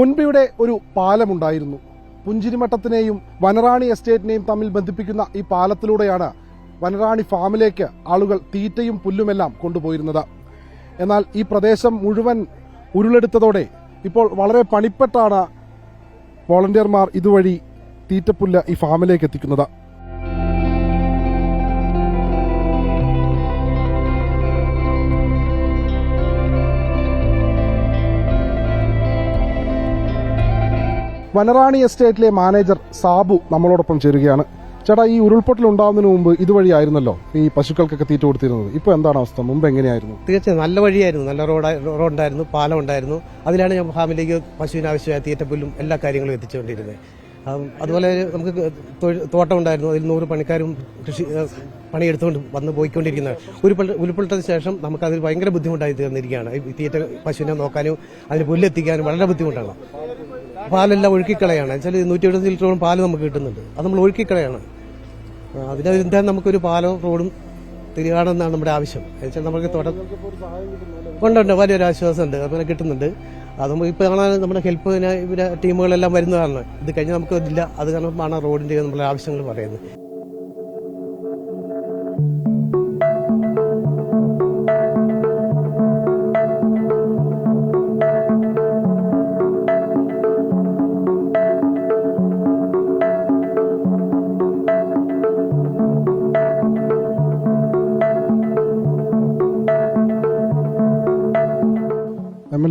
മുൻപിവിടെ ഒരു പാലമുണ്ടായിരുന്നു. പുഞ്ചിരിമട്ടത്തിനെയും വനറാണി എസ്റ്റേറ്റിനെയും തമ്മിൽ ബന്ധിപ്പിക്കുന്ന ഈ പാലത്തിലൂടെയാണ് വനറാണി ഫാമിലേക്ക് ആളുകൾ തീറ്റയും പുല്ലുമെല്ലാം കൊണ്ടുപോയിരുന്നത്. എന്നാൽ ഈ പ്രദേശം മുഴുവൻ ഉരുളെടുത്തതോടെ ഇപ്പോൾ വളരെ പണിപ്പെട്ടാണ് വോളണ്ടിയർമാർ ഇതുവഴി തീറ്റപ്പുല്ല് ഈ ഫാമിലേക്ക് എത്തിക്കുന്നത്. വനറാണി എസ്റ്റേറ്റിലെ മാനേജർ സാബു നമ്മളോടൊപ്പം ചേരുകയാണ്. ചേട്ടാ ഈ ഉരുൾപൊട്ടൽ ഉണ്ടാവുന്നതിന് മുമ്പ് ഇതുവഴിയായിരുന്നല്ലോ ഈ പശുക്കൾക്കൊക്കെ തീറ്റ കൊടുത്തിരുന്നത്. ഇപ്പൊ എന്താണ് അവസ്ഥ? മുമ്പ് എങ്ങനെയായിരുന്നു? തീർച്ചയായും നല്ല വഴിയായിരുന്നു. നല്ല റോഡ് റോഡുണ്ടായിരുന്നു പാലം ഉണ്ടായിരുന്നു. അതിലാണ് ഞാൻ ഫാമിലിക്ക് പശുവിന് ആവശ്യമായ തീറ്റപ്പുല്ലും എല്ലാ കാര്യങ്ങളും എത്തിച്ചുകൊണ്ടിരുന്നത്. അതുപോലെ നമുക്ക് തോട്ടം ഉണ്ടായിരുന്നു. അതിൽ നൂറ് പണിക്കാരും കൃഷി പണിയെടുത്തുകൊണ്ട് വന്ന് പോയിക്കൊണ്ടിരിക്കുന്നത്. ഉരുൾപൊട്ട ഉരുൾപൊട്ടത്തിന് ശേഷം നമുക്ക് അതിൽ ഭയങ്കര ബുദ്ധിമുട്ടായി തീർന്നിരിക്കുകയാണ്. തീറ്റ പശുവിനെ നോക്കാനും അതിന് പുല്ലെത്തിക്കാനും വളരെ ബുദ്ധിമുട്ടാണ്. പാലെല്ലാം ഒഴുക്കിക്കളയാണ്. വെച്ചാൽ നൂറ്റി എഴുപത് ലിറ്ററോളം പാൽ നമുക്ക് കിട്ടുന്നുണ്ട്. അത് നമ്മൾ ഒഴുക്കിക്കളയാണ്. അതിനെ നമുക്കൊരു പാലോ റോഡും തിരികാണെന്നാണ് നമ്മുടെ ആവശ്യം. എന്നുവെച്ചാൽ നമുക്ക് തുടർ ഉണ്ടുണ്ട് വലിയൊരു വലിയൊരു ആശ്വാസമുണ്ട്. അതുപോലെ കിട്ടുന്നുണ്ട്. അതും ഇപ്പോൾ കാണാൻ നമ്മുടെ ഹെൽപ്പ് ഇവരെ ടീമുകളെല്ലാം വരുന്നതാണ്. ഇത് കഴിഞ്ഞ് നമുക്ക് ഇല്ല അത് കാരണമാണ് റോഡിന്റെ നമ്മുടെ ആവശ്യങ്ങൾ പറയുന്നത്.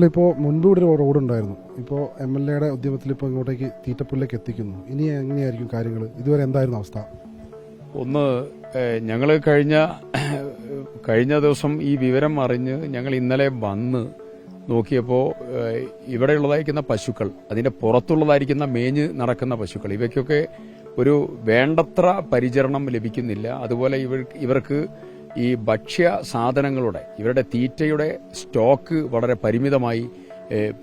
ഇപ്പോൾ മുൻപ് ഒരു റോഡ് ഉണ്ടായിരുന്നു ഇപ്പോൾ എം എൽ എയുടെ ഉദ്യമത്തിൽ ഇപ്പോൾ ഇങ്ങോട്ടേക്ക് തീറ്റപ്പുല്ലേക്ക് എത്തിക്കുന്നു. ഇനി എങ്ങനെയായിരിക്കും കാര്യങ്ങൾ ഇതുവരെ എന്തായിരുന്നു അവസ്ഥ? ഒന്ന് ഞങ്ങൾ കഴിഞ്ഞ കഴിഞ്ഞ ദിവസം ഈ വിവരം അറിഞ്ഞ് ഞങ്ങൾ ഇന്നലെ വന്ന് നോക്കിയപ്പോൾ ഇവിടെയുള്ളതായിരിക്കുന്ന പശുക്കൾ അതിന്റെ പുറത്തുള്ളതായിരിക്കുന്ന മേഞ്ഞ് നടക്കുന്ന പശുക്കൾ ഇവയ്ക്കൊക്കെ ഒരു വേണ്ടത്ര പരിചരണം ലഭിക്കുന്നില്ല. അതുപോലെ ഇവർ ഇവർക്ക് ഈ ഭക്ഷ്യ സാധനങ്ങളുടെ ഇവരുടെ തീറ്റയുടെ സ്റ്റോക്ക് വളരെ പരിമിതമായി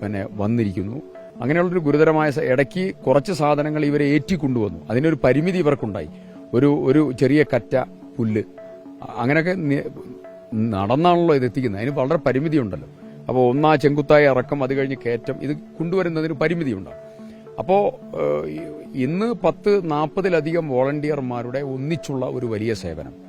പിന്നെ വന്നിരിക്കുന്നു. അങ്ങനെയുള്ളൊരു ഗുരുതരമായ ഇടയ്ക്ക് കുറച്ച് സാധനങ്ങൾ ഇവരെ ഏറ്റിക്കൊണ്ടുവന്നു. അതിനൊരു പരിമിതി ഇവർക്കുണ്ടായി. ഒരു ഒരു ചെറിയ കറ്റ പുല്ല്. അങ്ങനെയൊക്കെ നടന്നാണല്ലോ ഇത് എത്തിക്കുന്നത്. അതിന് വളരെ പരിമിതിയുണ്ടല്ലോ. അപ്പോൾ ഒന്നാ ചെങ്കുത്തായ ഇറക്കം അത് കഴിഞ്ഞ് കയറ്റം ഇത് കൊണ്ടുവരുന്നതിന് പരിമിതിയുണ്ടാകും അപ്പോൾ ഇന്ന് പത്ത് നാൽപ്പതിലധികം വോളണ്ടിയർമാരുടെ ഒന്നിച്ചുള്ള ഒരു വലിയ സേവനം.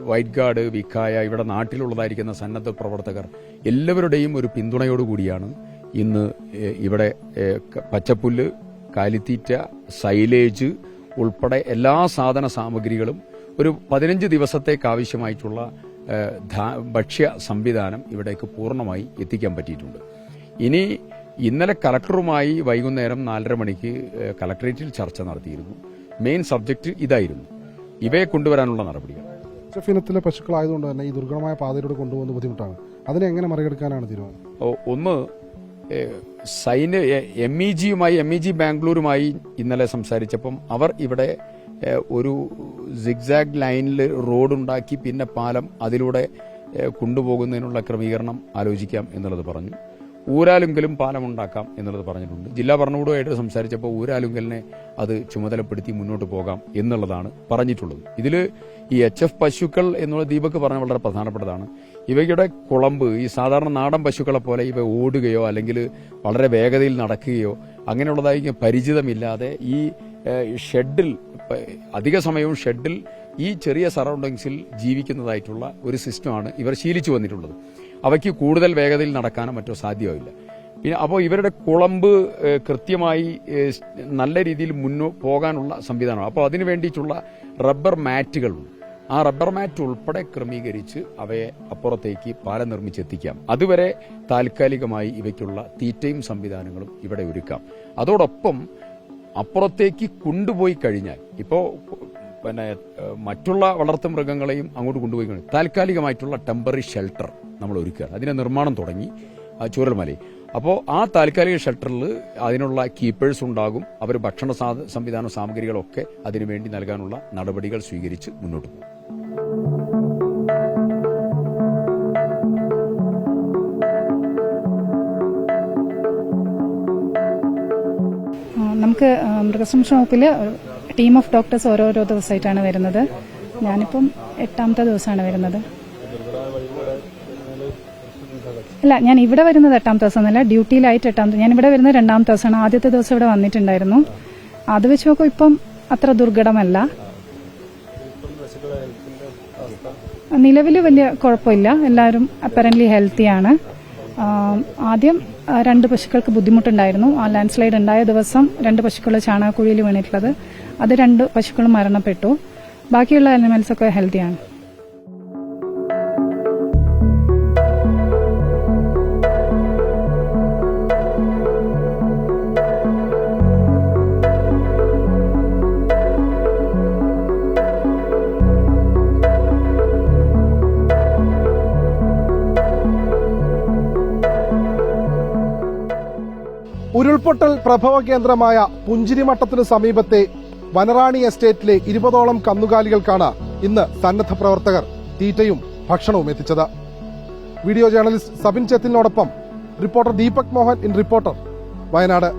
വൈറ്റ് ഗാർഡ് വിക്കായ ഇവിടെ നാട്ടിലുള്ളതായിരിക്കുന്ന സന്നദ്ധ പ്രവർത്തകർ എല്ലാവരുടെയും ഒരു പിന്തുണയോടുകൂടിയാണ് ഇന്ന് ഇവിടെ പച്ചപ്പുല്ല് കാലിത്തീറ്റ സൈലേജ് ഉൾപ്പെടെ എല്ലാ സാധന സാമഗ്രികളും ഒരു പതിനഞ്ച് ദിവസത്തേക്ക് ആവശ്യമായിട്ടുള്ള ഭക്ഷ്യ സംവിധാനം ഇവിടേക്ക് പൂർണമായി എത്തിക്കാൻ പറ്റിയിട്ടുണ്ട്. ഇനി ഇന്നലെ കലക്ടറുമായി വൈകുന്നേരം നാലര മണിക്ക് കലക്ടറേറ്റിൽ ചർച്ച നടത്തിയിരുന്നു. മെയിൻ സബ്ജക്ട് ഇതായിരുന്നു. ഇവയെ കൊണ്ടുവരാനുള്ള നടപടികൾ. എച്ച് പശുക്കളായതുകൊണ്ട് തന്നെ ഈ ദുർഘടമായ പാതയിലൂടെ കൊണ്ടുപോകുന്നത് ബുദ്ധിമുട്ടാണ്. അതിനെ എങ്ങനെ മറികടക്കാനാണ് തീരുമാനം? ഒന്ന് സൈന് എം ഇ ജിയുമായി എം ഇ ജി ബാംഗ്ലൂരുമായി ഇന്നലെ സംസാരിച്ചപ്പം അവർ ഇവിടെ ഒരു സിഗ്സാഗ് ലൈനിൽ റോഡുണ്ടാക്കി പിന്നെ പാലം അതിലൂടെ കൊണ്ടുപോകുന്നതിനുള്ള ക്രമീകരണം ആലോചിക്കാം എന്നുള്ളത് പറഞ്ഞു. ഊരാലുങ്കലും പാലമുണ്ടാക്കാം എന്നുള്ളത് പറഞ്ഞിട്ടുണ്ട്. ജില്ലാ ഭരണകൂടമായിട്ട് സംസാരിച്ചപ്പോൾ ഊരാലുങ്കലിനെ അത് ചുമതലപ്പെടുത്തി മുന്നോട്ട് പോകാം എന്നുള്ളതാണ് പറഞ്ഞിട്ടുള്ളത്. ഇതിൽ ഈ എച്ച് എഫ് പശുക്കൾ എന്നുള്ള ദീപക് പറഞ്ഞ വളരെ പ്രധാനപ്പെട്ടതാണ്. ഇവയുടെ കുളമ്പ് ഈ സാധാരണ നാടൻ പശുക്കളെ പോലെ ഇവ ഓടുകയോ അല്ലെങ്കിൽ വളരെ വേഗതയിൽ നടക്കുകയോ അങ്ങനെയുള്ളതായി പരിചിതമില്ലാതെ ഈ ഷെഡിൽ അധിക സമയവും ഷെഡിൽ ഈ ചെറിയ സറൗണ്ടിങ്സിൽ ജീവിക്കുന്നതായിട്ടുള്ള ഒരു സിസ്റ്റമാണ് ഇവർ ശീലിച്ചു വന്നിട്ടുള്ളത്. അവയ്ക്ക് കൂടുതൽ വേഗതയിൽ നടക്കാനോ മറ്റോ സാധ്യമാവില്ല. പിന്നെ അപ്പോൾ ഇവരുടെ കുളമ്പ് കൃത്യമായി നല്ല രീതിയിൽ മുന്നോ പോകാനുള്ള സംവിധാനമാണ്. അപ്പോൾ അതിനു വേണ്ടിയിട്ടുള്ള റബ്ബർ മാറ്റുകൾ ആ റബ്ബർ മാറ്റ് ഉൾപ്പെടെ ക്രമീകരിച്ച് അവയെ അപ്പുറത്തേക്ക് പാലം നിർമ്മിച്ചെത്തിക്കാം. അതുവരെ താൽക്കാലികമായി ഇവയ്ക്കുള്ള തീറ്റയും സംവിധാനങ്ങളും ഇവിടെ ഒരുക്കാം. അതോടൊപ്പം അപ്പുറത്തേക്ക് കൊണ്ടുപോയി കഴിഞ്ഞാൽ ഇപ്പോ പിന്നെ മറ്റുള്ള വളർത്തു മൃഗങ്ങളെയും അങ്ങോട്ട് കൊണ്ടുപോയി കഴിഞ്ഞു. താൽക്കാലികമായിട്ടുള്ള ടെമ്പററി ഷെൽട്ടർ നമ്മൾ ഒരുക്കുകയാണ്. അതിന്റെ നിർമ്മാണം തുടങ്ങി ചൂരൽമലയിൽ. അപ്പോൾ ആ താൽക്കാലിക ഷെൽട്ടറിൽ അതിനുള്ള കീപ്പേഴ്സ് ഉണ്ടാകും. അവർ ഭക്ഷണ സംവിധാന സാമഗ്രികളൊക്കെ അതിനുവേണ്ടി നൽകാനുള്ള നടപടികൾ സ്വീകരിച്ച് മുന്നോട്ട് പോകും. നമുക്ക് മൃഗസംരക്ഷണ വകുപ്പിൽ ടീം ഓഫ് ഡോക്ടേഴ്സ് ഓരോരോ ദിവസമായിട്ടാണ് വരുന്നത്. ഞാനിപ്പം എട്ടാമത്തെ ദിവസമാണ് വരുന്നത്. അല്ല ഞാൻ ഇവിടെ വരുന്നത് എട്ടാമത്തെ ദിവസം എന്നല്ല ഡ്യൂട്ടിയിലായിട്ട് എട്ടാമത്തെ ഞാൻ ഇവിടെ വരുന്നത് രണ്ടാമത്തെ ദിവസമാണ്. ആദ്യത്തെ ദിവസം ഇവിടെ വന്നിട്ടുണ്ടായിരുന്നു. അത് വെച്ച് നോക്കുമ്പോൾ ഇപ്പം അത്ര ദുർഘടമല്ല. നിലവിൽ വലിയ കുഴപ്പമില്ല. എല്ലാവരും അപ്പറന്റ്ലി ഹെൽത്തിയാണ് ആദ്യം രണ്ട് പശുക്കൾക്ക് ബുദ്ധിമുട്ടുണ്ടായിരുന്നു. ആ ലാൻഡ് സ്ലൈഡ് ഉണ്ടായ ദിവസം രണ്ട് പശുക്കൾ ചാണകക്കുഴിയിൽ വീണിട്ടുള്ളത്. അത് രണ്ട് പശുക്കളും മരണപ്പെട്ടു. ബാക്കിയുള്ള അനിമൽസ് ഒക്കെ ഹെൽത്തിയാണ് ഉരുൾപൊട്ടൽ പ്രഭവ കേന്ദ്രമായ പുഞ്ചിരിമട്ടത്തിന് സമീപത്തെ വനറാണി എസ്റ്റേറ്റിലെ ഇരുപതോളം കന്നുകാലികൾക്കാണ് ഇന്ന് സന്നദ്ധ പ്രവർത്തകർ തീറ്റയും ഭക്ഷണവും എത്തിച്ചത്. Video journalist Sabin ചെത്തിനോടൊപ്പം reporter Deepak Mohan in reporter Wayanad.